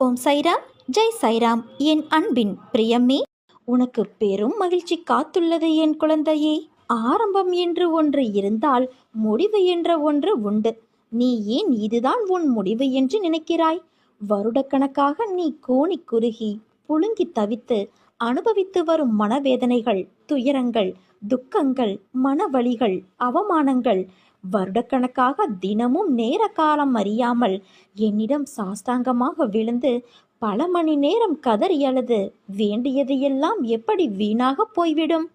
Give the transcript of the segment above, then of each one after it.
ஓம் சைராம் ஜெய் சைராம். என் அன்பின் பிரியமே உனக்கு பெரும் மகிழ்ச்சி காத்துள்ளது என் குழந்தையே. ஆரம்பம் என்று ஒன்று இருந்தால் முடிவு என்ற ஒன்று உண்டு. நீ ஏன் இதுதான் உன் முடிவு என்று நினைக்கிறாய்? வருடக்கணக்காக நீ கோணி குறுகி புழுங்கி தவித்து அனுபவித்து வரும் மனவேதனைகள் துயரங்கள் துக்கங்கள் மனவழிகள் அவமானங்கள் வருடக்கணக்காக தினமும் நேர காலம் அறியாமல் என்னிடம் சாஷ்டாங்கமாக விழுந்து பல மணி நேரம் கதறி அழுது வேண்டியது எல்லாம் எப்படி வீணாக போய்விடும்?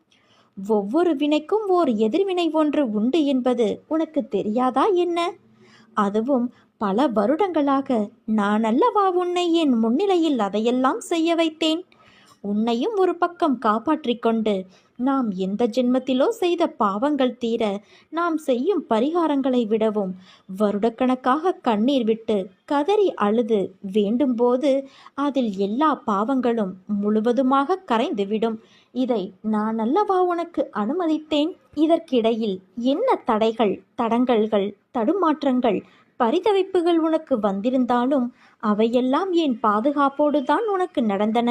ஒவ்வொரு வினைக்கும் ஓர் எதிர்வினை ஒன்று உண்டு என்பது உனக்கு தெரியாதா என்ன? அதுவும் பல வருடங்களாக நான் அல்லவா உன்னை என் முன்னிலையில் அதையெல்லாம் செய்ய வைத்தேன். உன்னையும் ஒரு பக்கம் காப்பாற்றிக் கொண்டு நாம் எந்த ஜென்மத்திலோ செய்த பாவங்கள் தீர நாம் செய்யும் பரிகாரங்களை விடவும் வருடக்கணக்காக கண்ணீர் விட்டு கதறி அழுது வேண்டும்போது அதில் எல்லா பாவங்களும் முழுவதுமாக கரைந்துவிடும். இதை நான் அல்லவா உனக்கு அனுமதித்தேன்? இதற்கிடையில் என்ன தடைகள் தடங்கல்கள் தடுமாற்றங்கள் பரிதவிப்புகள் உனக்கு வந்திருந்தாலும் அவையெல்லாம் என் பாதுகாப்போடு தான் உனக்கு நடந்தன.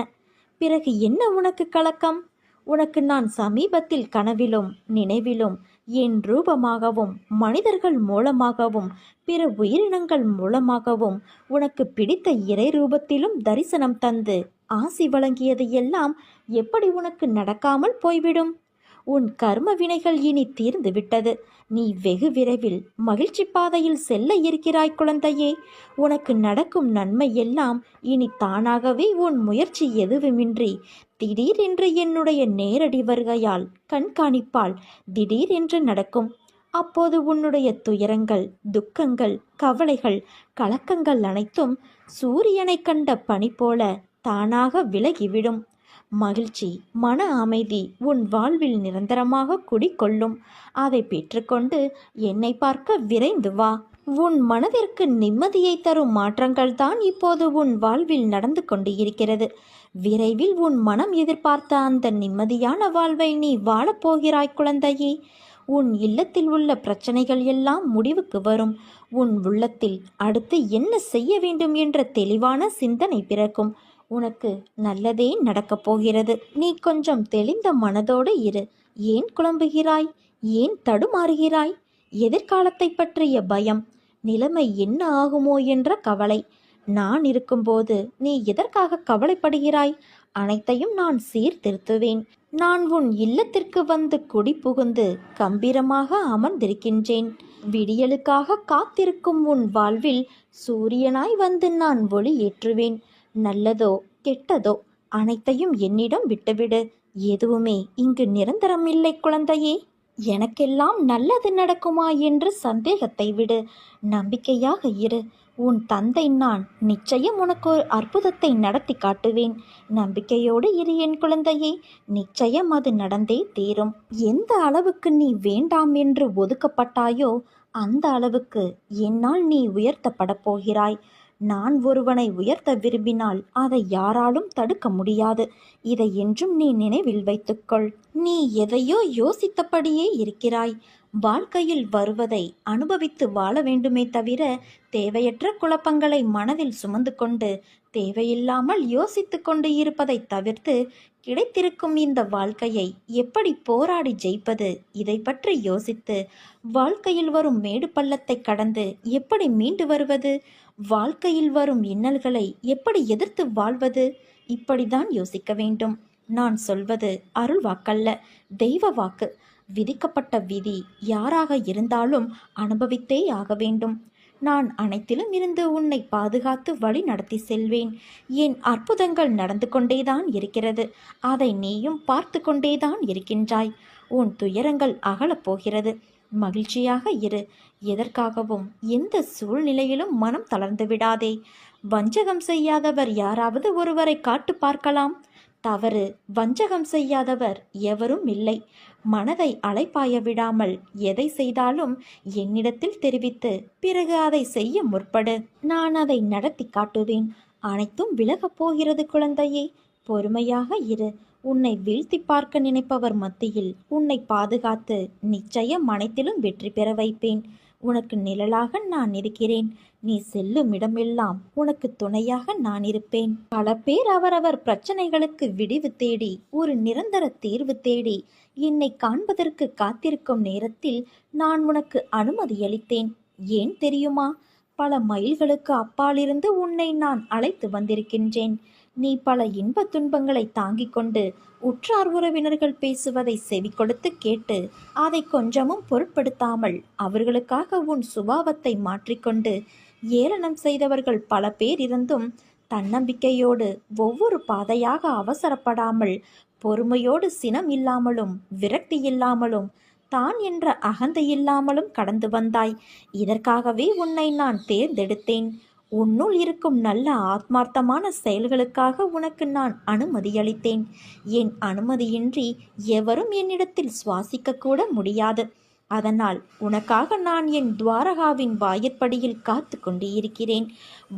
பிறகு என்ன உனக்கு கலக்கம்? உனக்கு நான் சமீபத்தில் கனவிலும் நினைவிலும் என் ரூபமாகவும் மனிதர்கள் மூலமாகவும் பிற உயிரினங்கள் மூலமாகவும் உனக்கு பிடித்த இறை ரூபத்திலும் தரிசனம் தந்து ஆசி வழங்கியது எல்லாம் எப்படி உனக்கு நடக்காமல் போய்விடும்? உன் கர்ம வினைகள் இனி தீர்ந்து விட்டது. நீ வெகு விரைவில் மகிழ்ச்சி பாதையில் செல்ல இருக்கிறாய் குழந்தையே. உனக்கு நடக்கும் நன்மை எல்லாம் இனி தானாகவே உன் முயற்சி எதுவுமின்றி. திடீரென்று என்னுடைய நேரடி வருகையால் கண்காணிப்பால் திடீரென்று நடக்கும். அப்போது உன்னுடைய துயரங்கள் துக்கங்கள் கவலைகள் கலக்கங்கள் அனைத்தும் சூரியனை கண்ட பனி போல தானாக விலகிவிடும். மகிழ்ச்சி மன அமைதி உன் வாழ்வில் நிரந்தரமாக குடிக்கொள்ளும் அதை பெற்றுக்கொண்டு என்னை பார்க்க விரைந்து வா. உன் மனதிற்கு நிம்மதியை தரும் மாற்றங்கள் தான் இப்போது உன் வாழ்வில் நடந்து கொண்டு இருக்கிறது விரைவில் உன் மனம் எதிர்பார்த்த அந்த நிம்மதியான வாழ்வை நீ வாழப்போகிறாய் குழந்தையே. உன் இல்லத்தில் உள்ள பிரச்சனைகள் எல்லாம் முடிவுக்கு வரும். உன் உள்ளத்தில் அடுத்து என்ன செய்ய வேண்டும் என்ற தெளிவான சிந்தனை பிறக்கும். உனக்கு நல்லதே நடக்கப் போகிறது. நீ கொஞ்சம் தெளிந்த மனதோடு இரு. ஏன் குழம்புகிறாய்? ஏன் தடுமாறுகிறாய்? எதிர்காலத்தை பற்றிய பயம். நிலைமை என்ன ஆகுமோ என்ற கவலை. நான் இருக்கும்போது நீ எதற்காக கவலைப்படுகிறாய்? அனைத்தையும் நான் சீர்திருத்துவேன். நான் உன் இல்லத்திற்கு வந்து குடி புகுந்து கம்பீரமாக அமர்ந்திருக்கின்றேன். விடியலுக்காக காத்திருக்கும் உன் வாழ்வில் சூரியனாய் வந்து நான் ஒளி ஏற்றுவேன். நல்லதோ கெட்டதோ அனைத்தையும் என்னிடம் விட்டுவிடு. எதுவுமே இங்கு நிரந்தரம் இல்லை குழந்தையே. எனக்கெல்லாம் நல்லது நடக்குமா என்று சந்தேகத்தை விடு. நம்பிக்கையாக இரு. உன் தந்தை நான் நிச்சயம் உனக்கு ஒரு அற்புதத்தை நடத்தி காட்டுவேன். நம்பிக்கையோடு இரு என் குழந்தையே. நிச்சயம் அது நடந்தே தீரும். எந்த அளவுக்கு நீ வேண்டாம் என்று ஒதுக்கப்பட்டாயோ அந்த அளவுக்கு என்னால் நீ உயர்த்தப்படப் போகிறாய். நான் ஒருவனை உயர்த்த விரும்பினால் அதை யாராலும் தடுக்க முடியாது. இதை என்றும் நீ நினைவில் வைத்துக்கொள். நீ எதையோ யோசித்தபடியே இருக்கிறாய். வாழ்க்கையில் வருவதை அனுபவித்து வாழ வேண்டுமே தவிர தேவையற்ற குழப்பங்களை மனதில் சுமந்து கொண்டு தேவையில்லாமல் யோசித்து கொண்டு இருப்பதை தவிர்த்து கிடைத்திருக்கும் இந்த வாழ்க்கையை எப்படி போராடி ஜெயிப்பது? இதை பற்றி யோசித்து வாழ்க்கையில் வரும் மேடு பள்ளத்தை கடந்து எப்படி மீண்டு வருவது? வாழ்க்கையில் வரும் இன்னல்களை எப்படி எதிர்த்து வாழ்வது? இப்படிதான் யோசிக்க வேண்டும். நான் சொல்வது அருள் வாக்கல்ல. தெய்வ வாக்கு. விதிக்கப்பட்ட விதி யாராக இருந்தாலும் அனுபவித்தே ஆக வேண்டும். நான் அனைத்திலும் இருந்து உன்னை பாதுகாத்து வழி நடத்தி செல்வேன். என் அற்புதங்கள் நடந்து கொண்டேதான் இருக்கிறது. அதை நீயும் பார்த்து கொண்டேதான் இருக்கின்றாய். உன் துயரங்கள் அகலப் போகிறது. மகிழ்ச்சியாக இரு. எதற்காகவும் எந்த சூழ்நிலையிலும் மனம் தளர்ந்து விடாதே. வஞ்சகம் செய்யாதவர் யாராவது ஒருவரை காட்டு பார்க்கலாம். தவறு வஞ்சகம் செய்யாதவர் எவரும் இல்லை. மனதை அலைப்பாய விடாமல் எதை செய்தாலும் என்னிடத்தில் தெரிவித்து பிறகு அதை செய்ய முற்படு. நான் அதை நடத்தி காட்டுவேன். அனைத்தும் விலகப் போகிறது குழந்தையே. பொறுமையாக இரு. உன்னை வீழ்த்தி பார்க்க நினைப்பவர் மத்தியில் உன்னை பாதுகாத்து நிச்சயம் அனைத்திலும் வெற்றி பெற வைப்பேன். உனக்கு நிழலாக நான் இருக்கிறேன். நீ செல்லும் இடமெல்லாம் உனக்கு துணையாக நான் இருப்பேன். பல பேர் அவரவர் பிரச்சனைகளுக்கு விடிவு தேடி ஒரு நிரந்தர தீர்வு தேடி என்னை காண்பதற்கு காத்திருக்கும் நேரத்தில் நான் உனக்கு அனுமதி அளித்தேன். ஏன் தெரியுமா? பல மைல்களுக்கு அப்பாலிருந்து உன்னை நான் அழைத்து வந்திருக்கின்றேன். நீ பல இன்ப துன்பங்களை தாங்கிக் கொண்டு உற்றார் உறவினர்கள் பேசுவதை செவி கொடுத்து கேட்டு அதை கொஞ்சமும் பொருட்படுத்தாமல் அவர்களுக்காக உன் சுபாவத்தை மாற்றிக்கொண்டு ஏளனம் செய்தவர்கள் பல பேர் இருந்தும் தன்னம்பிக்கையோடு ஒவ்வொரு பாதையாக அவசரப்படாமல் பொறுமையோடு சினம் இல்லாமலும் விரக்தி இல்லாமலும் தான் என்ற அகந்தை இல்லாமலும் கடந்து வந்தாய். இதற்காகவே உன்னை நான் தேர்ந்தெடுத்தேன். உன்னுள் இருக்கும் நல்ல ஆத்மார்த்தமான செயல்களுக்காக உனக்கு நான் அனுமதியளித்தேன். என் அனுமதியின்றி எவரும் என்னிடத்தில் சுவாசிக்கக்கூட முடியாது. அதனால் உனக்காக நான் என் துவாரகாவின் வாயிற்படியில் காத்து கொண்டு இருக்கிறேன்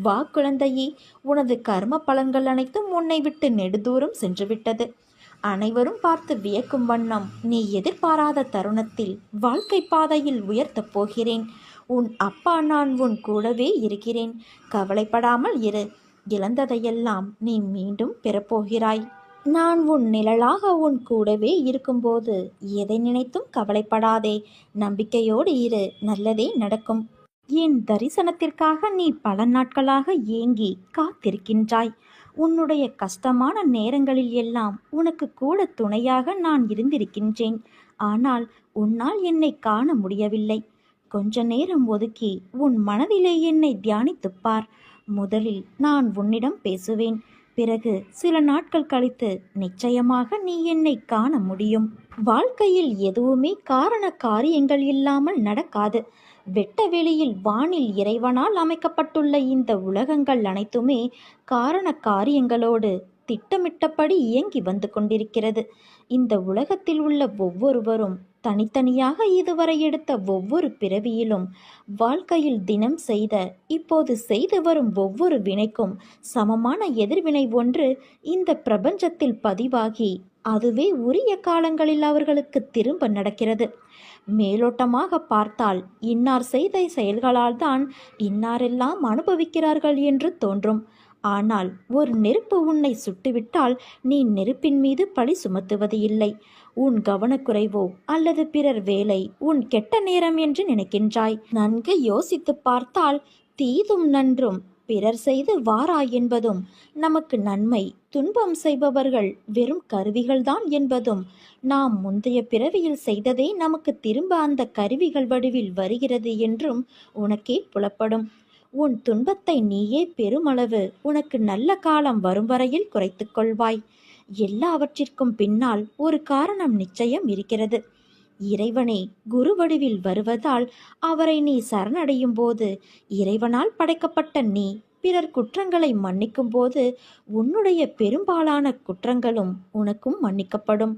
வா குழந்தையே உனது கர்ம பலன்கள் அனைத்தும் உன்னை விட்டு நெடுதூரம் சென்றுவிட்டது. அனைவரும் பார்த்து வியக்கும் வண்ணம் நீ எதிர்பாராத தருணத்தில் வாழ்க்கை பாதையில் உயர்த்தப் போகிறேன். உன் அப்பா நான் உன் கூடவே இருக்கிறேன். கவலைப்படாமல் இரு. இழந்ததையெல்லாம் நீ மீண்டும் பெறப்போகிறாய். நான் உன் நிழலாக உன் கூடவே இருக்கும்போது எதை நினைத்தும் கவலைப்படாதே. நம்பிக்கையோடு இரு. நல்லதே நடக்கும். என் தரிசனத்திற்காக நீ பல நாட்களாக ஏங்கி காத்திருக்கின்றாய். உன்னுடைய கஷ்டமான நேரங்களில் எல்லாம் உனக்கு கூட துணையாக நான் இருந்திருக்கின்றேன். ஆனால் உன்னால் என்னை காண முடியவில்லை. கொஞ்ச நேரம் ஒதுக்கி உன் மனதிலே என்னை தியானித்துப் பார். முதலில் நான் உன்னிடம் பேசுவேன். பிறகு சில நாட்கள் கழித்து நிச்சயமாக நீ என்னை காண முடியும். வாழ்க்கையில் எதுவுமே காரண காரியங்கள் இல்லாமல் நடக்காது. வெட்ட வெளியில் வானில் இறைவனால் அமைக்கப்பட்டுள்ள இந்த உலகங்கள் அனைத்துமே காரண காரியங்களோடு திட்டமிட்டபடி இயங்கி வந்து கொண்டிருக்கிறது. இந்த உலகத்தில் உள்ள ஒவ்வொருவரும் தனித்தனியாக இதுவரை எடுத்த ஒவ்வொரு பிறவியிலும் வாழ்க்கையில் தினம் செய்த இப்போது செய்து வரும் ஒவ்வொரு வினைக்கும் சமமான எதிர்வினை ஒன்று இந்த பிரபஞ்சத்தில் பதிவாகி அதுவே உரிய காலங்களில் அவர்களுக்கு திரும்ப நடக்கிறது. மேலோட்டமாக பார்த்தால் இன்னார் செய்த செயல்களால் தான் இன்னாரெல்லாம் அனுபவிக்கிறார்கள் என்று தோன்றும். ஆனால் ஒரு நெருப்பு உன்னை சுட்டுவிட்டால் நீ நெருப்பின் மீது பழி சுமத்துவது இல்லை. உன் கவனக்குறைவோ அல்லது பிறர் வேலை உன் கெட்ட நேரம் என்று நினைக்கின்றாய். நன்கு யோசித்துப் பார்த்தால் தீதும் நன்றும் பிறர் செய்து வாரா என்பதும் நமக்கு நன்மை துன்பம் செய்பவர்கள் வெறும் கருவிகள்தான் என்பதும் நாம் முந்தைய பிறவியில் செய்ததே நமக்கு திரும்ப அந்த கருவிகள் வடிவில் வருகிறது என்றும் உனக்கே புலப்படும். உன் துன்பத்தை நீயே பெருமளவு. உனக்கு நல்ல காலம் வரும் வரையில் குறைத்துக் கொள்வாய். எல்லாவற்றிற்கும் பின்னால் ஒரு காரணம் நிச்சயம் இருக்கிறது. இறைவனே குரு வடிவில் வருவதால் அவரை நீ சரணடையும் போது இறைவனால் படைக்கப்பட்ட நீ பிறர் குற்றங்களை மன்னிக்கும் போது உன்னுடைய பெரும்பாலான குற்றங்களும் உனக்கும் மன்னிக்கப்படும்.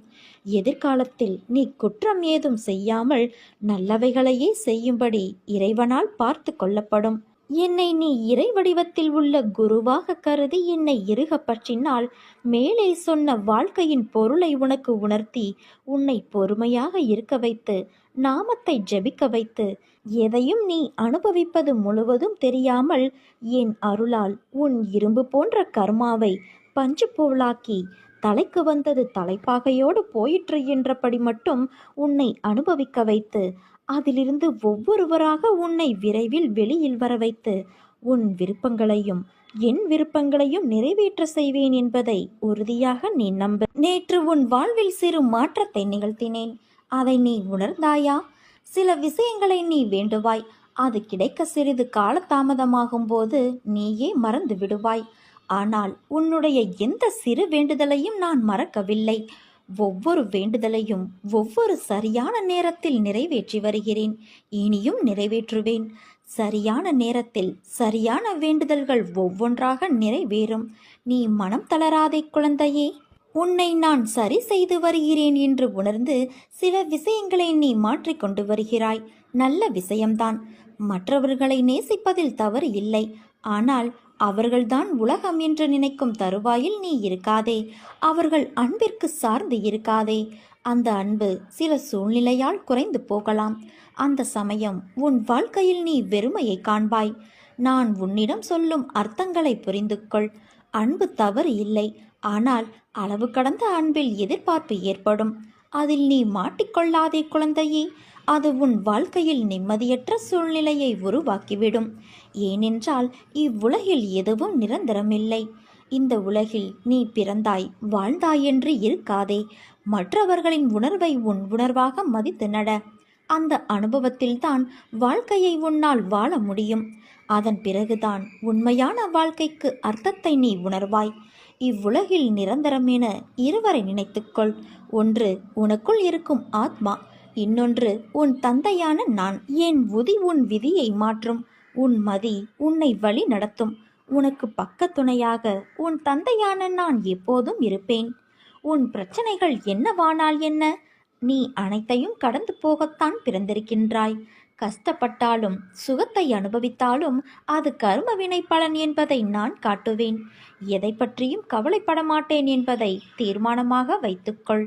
எதிர்காலத்தில் நீ குற்றம் ஏதும் செய்யாமல் நல்லவைகளையே செய்யும்படி இறைவனால் பார்த்து கொள்ளப்படும். என்னை நீ இறை வடிவத்தில் உள்ள குருவாக கருதி என்னை இருக பற்றினால் மேலே சொன்ன வாழ்க்கையின் பொருளை உனக்கு உணர்த்தி உன்னை பொறுமையாக இருக்க வைத்து நாமத்தை ஜெபிக்க வைத்து எதையும் நீ அனுபவிப்பது முழுவதும் தெரியாமல் என் அருளால் உன் இரும்பு போன்ற கர்மாவை பஞ்சு போலாக்கி தலைக்கு வந்தது தலைப்பாகையோடு போயிற்று என்றபடி மட்டும் உன்னை அனுபவிக்க வைத்து அதிலிருந்து ஒவ்வொருவராக உன்னை விரைவில் வெளியில் வர வைத்து உன் விருப்பங்களையும் என் விருப்பங்களையும் நிறைவேற்ற செய்வேன் என்பதை உறுதியாக நீ நம்பு. நேற்று உன் வாழ்வில் சிறு மாற்றத்தை நிகழ்த்தினேன். அதை நீ உணர்ந்தாயா? சில விஷயங்களை நீ வேண்டுவாய். அது கிடைக்க சிறிது காலதாமதமாகும் போது நீயே மறந்து விடுவாய் ஆனால் உன்னுடைய எந்த சிறு வேண்டுதலையும் நான் மறக்கவில்லை. ஒவ்வொரு வேண்டுதலையும் ஒவ்வொரு சரியான நேரத்தில் நிறைவேற்றி வருகிறேன். இனியும் நிறைவேற்றுவேன். சரியான நேரத்தில் சரியான வேண்டுதல்கள் ஒவ்வொன்றாக நிறைவேறும். நீ மனம் தளராதே குழந்தையே. உன்னை நான் சரி செய்து வருகிறேன் என்று உணர்ந்து சில விஷயங்களை நீ மாற்றிக்கொண்டு வருகிறாய். நல்ல விஷயம்தான். மற்றவர்களை நேசிப்பதில் தவறு இல்லை. ஆனால் அவர்கள்தான் உலகம் என்று நினைக்கும் தருவாயில் நீ இருக்காதே. அவர்கள் அன்பிற்கு சார்ந்து இருக்காதே. அந்த அன்பு சில சூழ்நிலையால் குறைந்து போகலாம். அந்த சமயம் உன் வாழ்க்கையில் நீ வெறுமையை காண்பாய். நான் உன்னிடம் சொல்லும் அர்த்தங்களை புரிந்து கொள் அன்பு தவறு இல்லை. ஆனால் அளவு கடந்த அன்பில் எதிர்பார்ப்பு ஏற்படும். அதில் நீ மாட்டிக்கொள்ளாதே குழந்தையே. அது உன் வாழ்க்கையில் நிம்மதியற்ற சூழ்நிலையை உருவாக்கிவிடும். ஏனென்றால் இவ்வுலகில் எதுவும் நிரந்தரமில்லை. இந்த உலகில் நீ பிறந்தாய் வாழ்ந்தாய் என்று இருக்காதே. மற்றவர்களின் உணர்வை உன் உணர்வாக மதித்து நட. அந்த அனுபவத்தில்தான் வாழ்க்கையை உன்னால் வாழ முடியும். அதன் பிறகுதான் உண்மையான வாழ்க்கைக்கு அர்த்தத்தை நீ உணர்வாய். இவ்வுலகில் நிரந்தரம் என இருவரை நினைத்துக்கொள். ஒன்று உனக்குள் இருக்கும் ஆத்மா. இன்னொன்று உன் தந்தையான நான் என் உதி உன் விதியை மாற்றும்? உன் மதி உன்னை வழி நடத்தும். உனக்கு பக்கத்துணையாக உன் தந்தையான நான் எப்போதும் இருப்பேன். உன் பிரச்சனைகள் என்னவானால் என்ன? நீ அனைத்தையும் கடந்து போகத்தான் பிறந்திருக்கின்றாய். கஷ்டப்பட்டாலும் சுகத்தை அனுபவித்தாலும் அது கர்மவினை பலன் என்பதை நான் காட்டுவேன். எதை பற்றியும் கவலைப்பட மாட்டேன் என்பதை தீர்மானமாக வைத்துக்கொள்.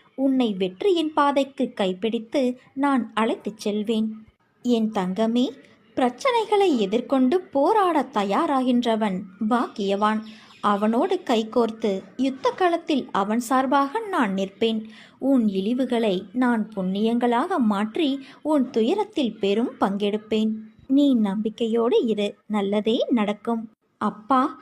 உன்னை வெற்றியின் பாதைக்கு கைப்பிடித்து நான் அழைத்துச் செல்வேன். என் தங்கமே பிரச்சனைகளை எதிர்கொண்டு போராட தயாராகின்றவன் பாக்கியவான். அவனோடு கைகோர்த்து யுத்த களத்தில் அவன் சார்பாக நான் நிற்பேன். உன் இழிவுகளை நான் புண்ணியங்களாக மாற்றி உன் துயரத்தில் பெரும் பங்கெடுப்பேன். நீ நம்பிக்கையோடு இரு நல்லதே நடக்கும். அப்பா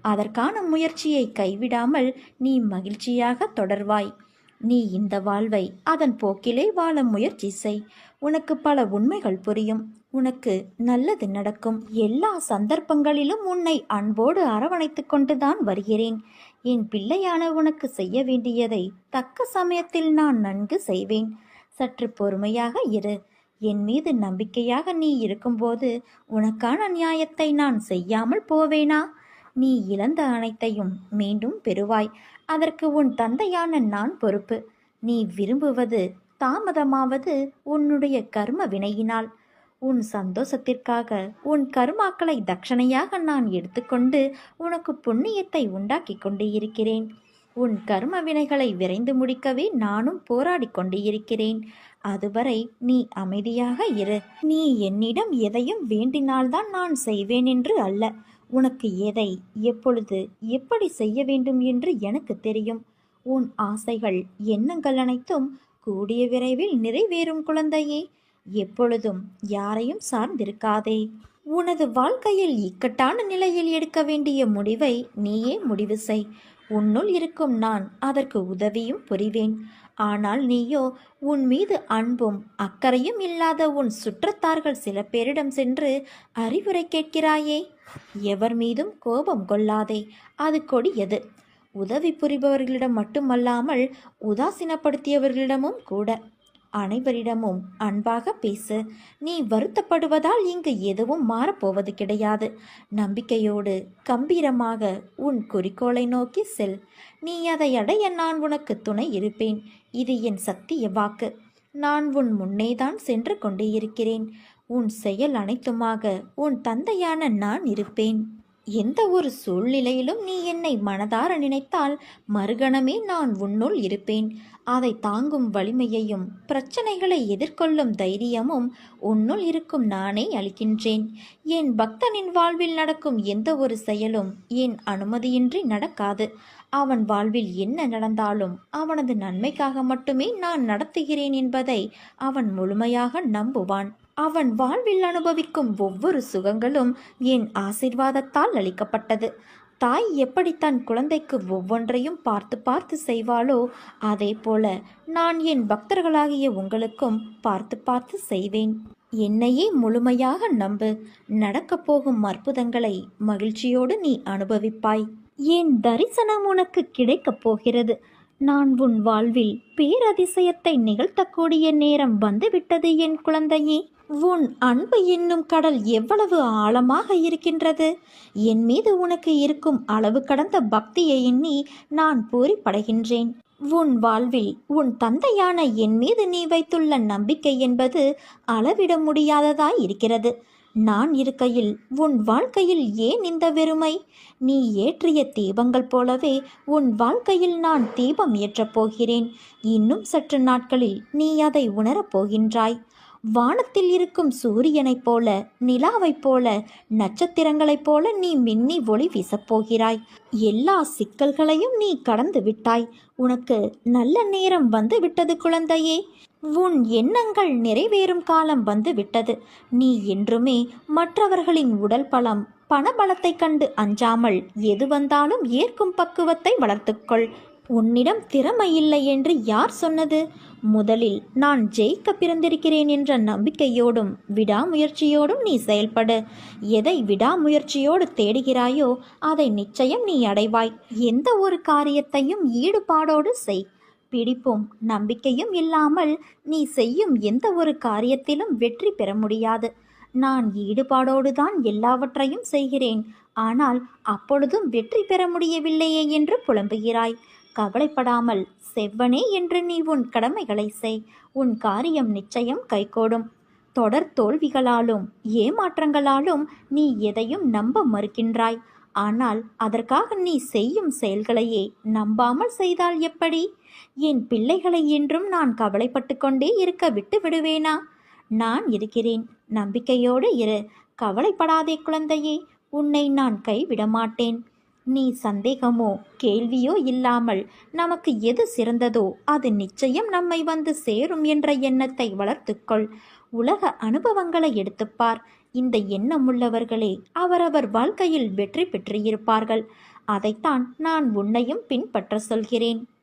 அதற்கான முயற்சியை கைவிடாமல் நீ மகிழ்ச்சியாக தொடர்வாய். நீ இந்த வாழ்வை அதன் போக்கிலே வாழ முயற்சி செய். உனக்கு பல உண்மைகள் புரியும். உனக்கு நல்லது நடக்கும். எல்லா சந்தர்ப்பங்களிலும் உன்னை அன்போடு அரவணைத்து கொண்டுதான் வருகிறேன். என் பிள்ளையான உனக்கு செய்ய வேண்டியதை தக்க சமயத்தில் நான் நன்கு செய்வேன். சற்று பொறுமையாக இரு. என் மீது நம்பிக்கையாக நீ இருக்கும்போது உனக்கான நியாயத்தை நான் செய்யாமல் போவேனா? நீ இழந்த அனைத்தையும் மீண்டும் பெறுவாய். அதற்கு உன் தந்தையான நான் பொறுப்பு. நீ விரும்புவது தாமதமாவது உன்னுடைய கர்ம வினையினால். உன் சந்தோஷத்திற்காக உன் கருமாக்களை தட்சணையாக நான் எடுத்துக்கொண்டு உனக்கு புண்ணியத்தை உண்டாக்கி கொண்டு இருக்கிறேன் உன் கர்ம வினைகளை விரைந்து முடிக்கவே நானும் போராடி கொண்டு இருக்கிறேன் அதுவரை நீ அமைதியாக இரு. நீ என்னிடம் எதையும் வேண்டினால்தான் நான் செய்வேன் என்று அல்ல. உனக்கு எதை எப்பொழுது எப்படி செய்ய வேண்டும் என்று எனக்கு தெரியும். உன் ஆசைகள் எண்ணங்கள் அனைத்தும் கூடிய விரைவில் நிறைவேறும் குழந்தையே. எப்பொழுதும் யாரையும் சார்ந்திருக்காதே. உனது வாழ்க்கையில் இக்கட்டான நிலையில் எடுக்க வேண்டிய முடிவை நீயே முடிவு செய். உன்னுள் இருக்கும் நான் அதற்கு உதவியும் புரிவேன். ஆனால் நீயோ உன் மீது அன்பும் அக்கறையும் இல்லாத உன் சுற்றத்தார்கள் சில பேரிடம் சென்று அறிவுரை கேட்கிறாயே. எவர் மீதும் கோபம் கொள்ளாதே. அது கொடியது. உதவி புரிபவர்களிடம் மட்டுமல்லாமல் உதாசீனப்படுத்தியவர்களிடமும் கூட. அனைவரிடமும் அன்பாக பேசு. நீ வருத்தப்படுவதால் இங்கு எதுவும் மாறப்போவது கிடையாது. நம்பிக்கையோடு கம்பீரமாக உன் குறிக்கோளை நோக்கி செல். நீ அதை அடைய நான் உனக்கு துணை இருப்பேன். இது என் சத்திய வாக்கு. நான் உன் முன்னேதான் சென்று கொண்டே இருக்கிறேன். உன் செயல் அனைத்துமாக உன் தந்தையான நான் இருப்பேன். எந்த ஒரு சூழ்நிலையிலும் நீ என்னை மனதார நினைத்தால் மறுகணமே நான் உன்னுள் இருப்பேன். அதை தாங்கும் வலிமையையும் பிரச்சனைகளை எதிர்கொள்ளும் தைரியமும் உன்னுள் இருக்கும் நானே அளிக்கின்றேன். என் பக்தனின் வாழ்வில் நடக்கும் எந்த ஒரு செயலும் என் அனுமதியின்றி நடக்காது. அவன் வாழ்வில் என்ன நடந்தாலும் அவனது நன்மைக்காக மட்டுமே நான் நடத்துகிறேன் என்பதை அவன் முழுமையாக நம்புவான். அவன் வாழ்வில் அனுபவிக்கும் ஒவ்வொரு சுகங்களும் என் ஆசிர்வாதத்தால் அளிக்கப்பட்டது. தாய் எப்படி தன் குழந்தைக்கு ஒவ்வொன்றையும் பார்த்து பார்த்து செய்வாளோ அதே போல நான் என் பக்தர்களாகிய உங்களுக்கும் பார்த்து பார்த்து செய்வேன். என்னையே முழுமையாக நம்பு. நடக்கப் போகும் அற்புதங்களை மகிழ்ச்சியோடு நீ அனுபவிப்பாய். என் தரிசனம் உனக்கு கிடைக்கப் போகிறது. நான் உன் வாழ்வில் பேரதிசயத்தை நிகழ்த்தக்கூடிய நேரம் வந்துவிட்டது என் குழந்தையே. உன் அன்பு என்னும் கடல் எவ்வளவு ஆழமாக இருக்கின்றது? என் மீது உனக்கு இருக்கும் அளவு கடந்த பக்தியை எண்ணி நான் பூரிப்படைகின்றேன். உன் வாழ்வில் உன் தந்தையான என் மீது நீ வைத்துள்ள நம்பிக்கை என்பது அளவிட முடியாததாய் இருக்கிறது. நான் இருக்கையில் உன் வாழ்க்கையில் ஏன் இந்த வெறுமை? நீ ஏற்றிய தீபங்கள் போலவே உன் வாழ்க்கையில் நான் தீபம் ஏற்றப் போகிறேன். இன்னும் சற்று நாட்களில் நீ அதை உணரப் போகின்றாய். வானத்தில் இருக்கும் சூரியனைப் போல நிலாவைப் போல நட்சத்திரங்களைப் போல நீ மின்னி ஒளி வீசப்போகிறாய். எல்லா சிக்கல்களையும் நீ கடந்து விட்டாய். உனக்கு நல்ல நேரம் வந்து விட்டது குழந்தையே. உன் எண்ணங்கள் நிறைவேறும் காலம் வந்து விட்டது. நீ என்றுமே மற்றவர்களின் உடல் பலம் பணபலத்தைக் கண்டு அஞ்சாமல் எது வந்தாலும் ஏற்கும் பக்குவத்தை வளர்த்துக்கொள். உன்னிடம் திறமை இல்லை என்று யார் சொன்னது? முதலில் நான் ஜெயிக்க பிறந்திருக்கிறேன் என்ற நம்பிக்கையோடும் விடாமுயற்சியோடும் நீ செயல்படு. எதை விடாமுயற்சியோடு தேடுகிறாயோ அதை நிச்சயம் நீ அடைவாய். எந்த ஒரு காரியத்தையும் ஈடுபாடோடு செய். பிடிப்பும் நம்பிக்கையும் இல்லாமல் நீ செய்யும் எந்த ஒரு காரியத்திலும் வெற்றி பெற முடியாது. நான் ஈடுபாடோடு தான் எல்லாவற்றையும் செய்கிறேன். ஆனால் அப்பொழுதும் வெற்றி பெற முடியவில்லையே என்று புலம்புகிறாய். கவலைப்படாமல் செவ்வனே என்று நீ உன் கடமைகளை செய் உன் காரியம் நிச்சயம் கைகோடும். தொடர் தோல்விகளாலும் ஏமாற்றங்களாலும் நீ எதையும் நம்ப மறுக்கின்றாய். ஆனால் அதற்காக நீ செய்யும் செயல்களையே நம்பாமல் செய்தால் எப்படி? என் பிள்ளைகளை என்றும் நான் கவலைப்பட்டு கொண்டே இருக்க விட்டு விடுவேனா? நான் இருக்கிறேன். நம்பிக்கையோடு இரு. கவலைப்படாதே குழந்தையே. உன்னை நான் கைவிட மாட்டேன் நீ சந்தேகமோ கேள்வியோ இல்லாமல் நமக்கு எது சிறந்ததோ அது நிச்சயம் நம்மை வந்து சேரும் என்ற எண்ணத்தை வளர்த்துக்கொள். உலக அனுபவங்களை எடுத்துப்பார் இந்த எண்ணமுள்ளவர்களே அவரவர் வாழ்க்கையில் வெற்றி பெற்றிருப்பார்கள். அதைத்தான் நான் உன்னையும் பின்பற்ற சொல்கிறேன்.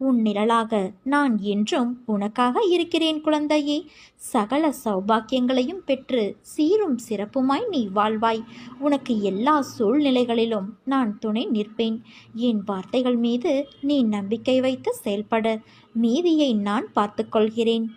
உன் நிழலாக நான் என்றும் உனக்காக இருக்கிறேன் குழந்தையே. சகல சௌபாக்கியங்களையும் பெற்று சீரும் சிறப்புமாய் நீ வாழ்வாய். உனக்கு எல்லா சூழ்நிலைகளிலும் நான் துணை நிற்பேன். என் வார்த்தைகள் மீது நீ நம்பிக்கை வைத்து செயல்பட. மீதியை நான் பார்த்துக்கொள்கிறேன்.